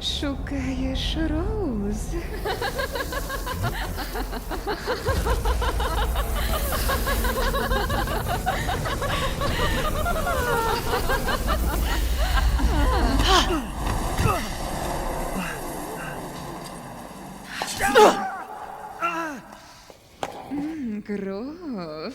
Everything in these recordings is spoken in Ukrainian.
Шукаєш Роуз? Кров.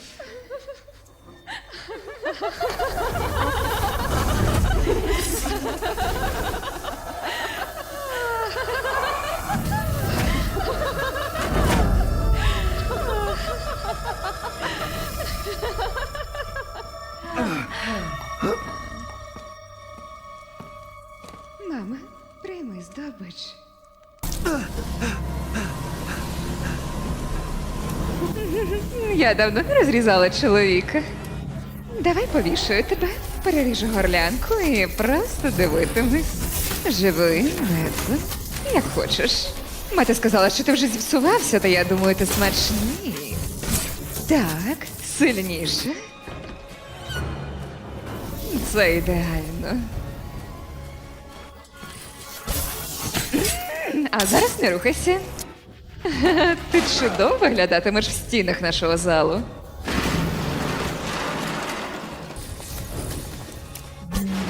Здобич. Я давно не розрізала чоловіка. Давай повішаю тебе, переріжу горлянку і просто дивитимусь. Живий, мертвий, як хочеш. Мати сказала, що ти вже зіпсувався, та я думаю, ти смачний. Так, сильніше. Це ідеально. А зараз не рухайся. Ти чудово виглядатимеш в стінах нашого залу.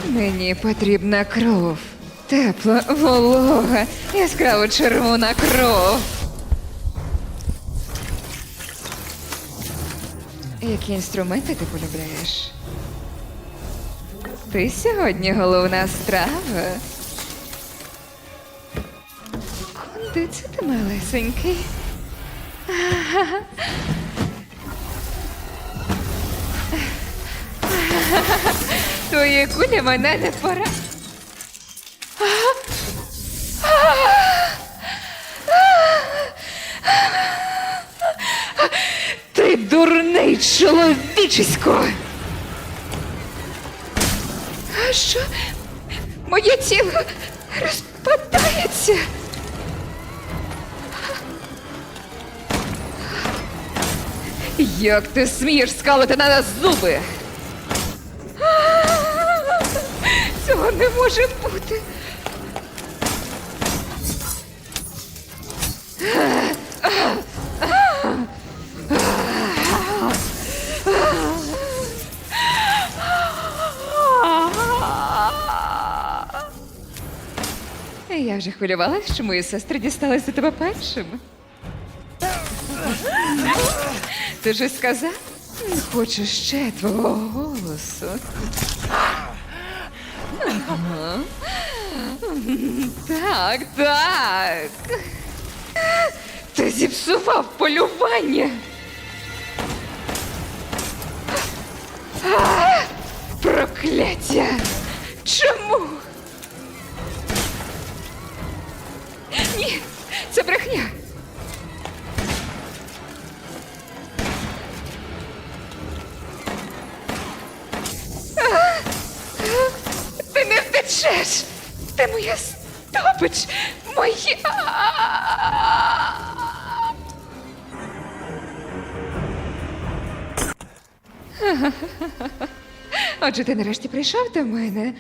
Мені потрібна кров. Тепла, волога, яскраво червона кров. Які інструменти ти полюбляєш? Ти сьогодні головна страва. Куди це ти малесенький? Твої кулі мене не пора. Ти дурний чоловічисько. А що? Моє тіло розпадається. Як ти смієш скалити на нас зуби? Цього не може бути. Я вже хвилювалась, що мої сестри дісталися до тебе першим. Ти ж сказав, Не хочу ще твого голосу. Так, так. Ти зіпсував полювання. Прокляття! Чому? Ні, це брехня. Втечеш! Ти моя стопич! Моя! Отже, ти нарешті прийшов до мене.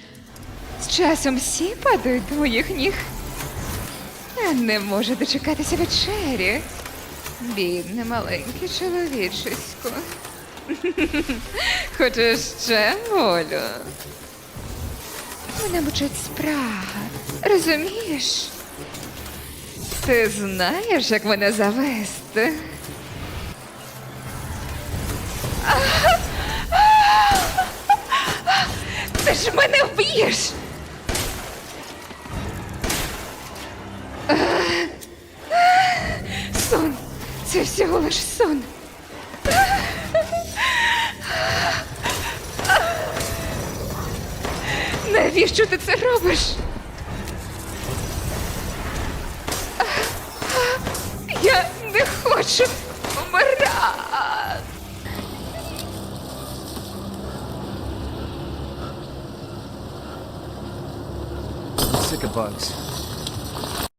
З часом всі падають до моїх ніг. Не можу дочекатися вечері. Бідне маленьке чоловічисько. Хочеш ще волю? Мене мучить спрага. Розумієш? Ти знаєш, як мене завести? Ти ж мене вб'єш! Сон. Це всього лиш сон. Навіщо ти це робиш? Я не хочу вмирати. Sick of bugs.